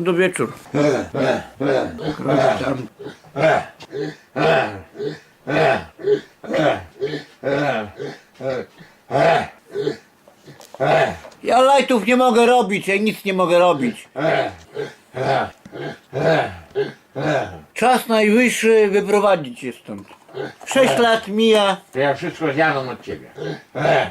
do wieczór. Tam. Ja lajtów nie mogę robić, ja nic nie mogę robić. Czas najwyższy wyprowadzić się stąd. Sześć lat mija. To ja wszystko zjadam od ciebie.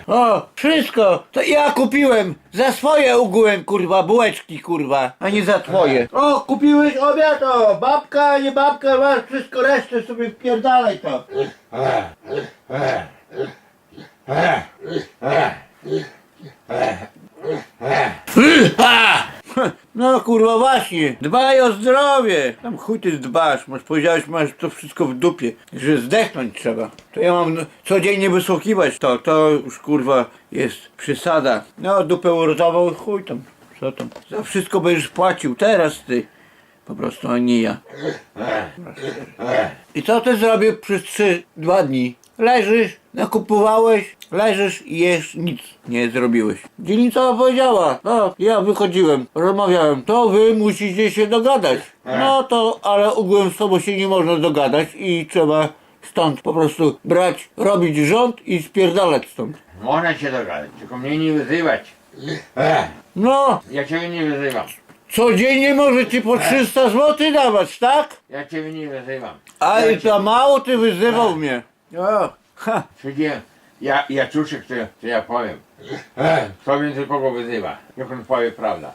O, wszystko! To ja kupiłem! Za swoje ugułem, kurwa, bułeczki, kurwa, a nie za twoje. O, kupiłeś obiad, o! Babka, nie babka, masz wszystko, resztę sobie wpierdalaj to. Właśnie, dbaj o zdrowie. Tam chuj ty dbasz, masz powiedziałeś, masz to wszystko w dupie, że zdechnąć trzeba. To ja mam codziennie wysłuchiwać to, to już kurwa jest przesada. No dupę uratował, chuj tam, co tam. Za wszystko będziesz płacił, teraz ty. Po prostu, a nie ja. I co ty zrobił przez trzy, dwa dni? Leżysz, nakupowałeś, leżysz i jesz, nic nie zrobiłeś. Dzielnica powiedziała, no ja wychodziłem, rozmawiałem, to wy musicie się dogadać. No to, ale ogółem z sobą się nie można dogadać i trzeba stąd po prostu brać, robić rząd i spierdalać stąd. Można się dogadać, tylko mnie nie wyzywać. No, Ja ciebie nie wyzywam. codziennie możecie po 300 zł dawać, tak? Ja ciebie nie wyzywam. A i to mało ty wyzywał mnie. O, ha. Przecież ja, ja czuszę, co, co ja powiem. Kto więcej kogo wyzywa? Niech on powie prawda.